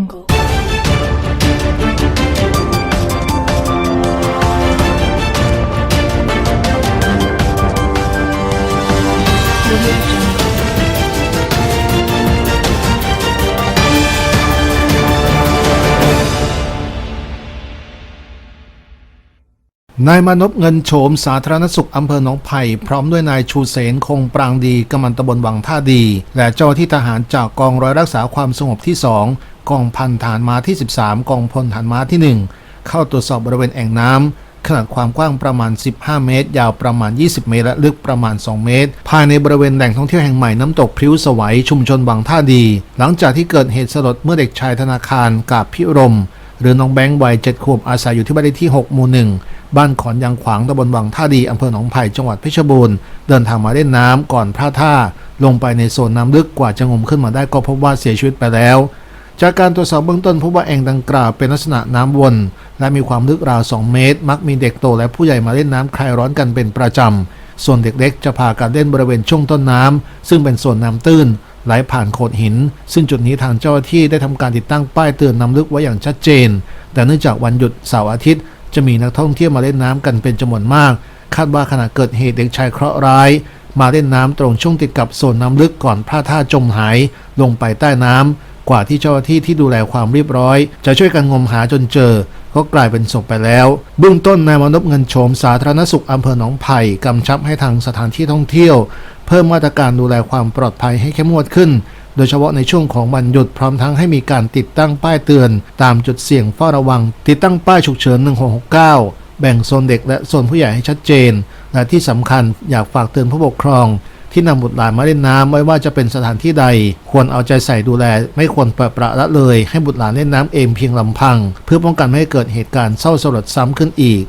angle นายมานพเงินโฉมสาธารณสุขอำเภอหนองไผ่พร้อมด้วยนายชูเสนคงปรางดีกำมันตำบลวังท่าดี และเจ้าหน้าที่ทหารจากกองร้อยรักษาความสงบที่ 2 กองพันฐานม้าที่ 13 กองพลฐานม้าที่ 1 เข้าตรวจสอบบริเวณแอ่งน้ำขนาดความกว้างประมาณ 15 เมตร ยาวประมาณ 20 เมตร และลึกประมาณ 2 เมตร ภายในบริเวณแหล่งท่องเที่ยวแห่งใหม่น้ำตกพริ้วสวัยชุมชนวังท่าดี หลังจากที่เกิดเหตุสลดเมื่อเด็กชายธนาคารกาบพิรม หรือน้องแบงค์วัยเจ็ดขวบอาศัยอยู่ที่บ้านเลขที่ 6 หมู่หนึ่งบ้านขอนยางขวางตำบลวังท่าดีอำเภอหนองไผ่จังหวัดเพชรบูรณ์เดินทางมาเล่นน้ำก่อนพลาดท่า ลงไปในโซนน้ำลึกกว่าจะงมขึ้นมาได้ก็พบว่าเสียชีวิตไปแล้ว จากการตรวจสอบเบื้องต้นพบว่าแอ่งดังกล่าวเป็นลักษณะน้ำวน และมีความลึกราว 2 เมตร มักมีเด็กโตและผู้ใหญ่มาเล่นน้ำคลายร้อนกันเป็นประจำส่วนเด็กเล็กจะพากันเล่นบริเวณช่วงต้นน้ำซึ่งเป็นส่วนน้ำตื้น ไหลผ่านโขดหิน ซึ่งจุดนี้ทางเจ้าหน้าที่ได้ทำการติดตั้งป้ายเตือนน้ำลึกไว้อย่างชัดเจน แต่เนื่องจากวันหยุดเสาร์อาทิตย์ จะมีนักท่องเที่ยวมาเล่นน้ำกันเป็นจำนวนมาก คาดว่าขณะเกิดเหตุเด็กชายเคราะห์ร้าย มาเล่นน้ำตรงช่วงติดกับโซนน้ำลึกก่อนพลาดท่าจมหาย ลงไปใต้น้ำกว่าที่เจ้าหน้าที่ที่ดูแลความเรียบร้อย จะช่วยกันงมหาจนเจอ ก็กลายเป็นศพไปแล้วเบื้องต้นนายมนพเงินโฉมสาธารณสุขอำเภอหนองไผ่กำชับให้ทางสถานที่ท่องเที่ยว เพิ่มมาตรการดูแลความปลอดภัยให้เข้มงวดขึ้น โดยเฉพาะในช่วงของวันหยุดพร้อมทั้งให้มีการติดตั้งป้ายเตือน ตามจุดเสี่ยงเฝ้าระวัง ติดตั้งป้ายฉุกเฉิน 1669 แบ่งโซนเด็กและโซนผู้ใหญ่ให้ชัดเจน และที่สำคัญอยากฝากเตือนผู้ปกครอง ที่นำบุตรหลานมาเล่นน้ำไม่ว่าจะเป็นสถานที่ใด ควรเอาใจใส่ดูแล ไม่ควรปล่อยประละเลย ให้บุตรหลานเล่นน้ำเองเพียงลำพัง เพื่อป้องกันไม่ให้เกิดเหตุการณ์เศร้าสลดซ้ำขึ้นอีก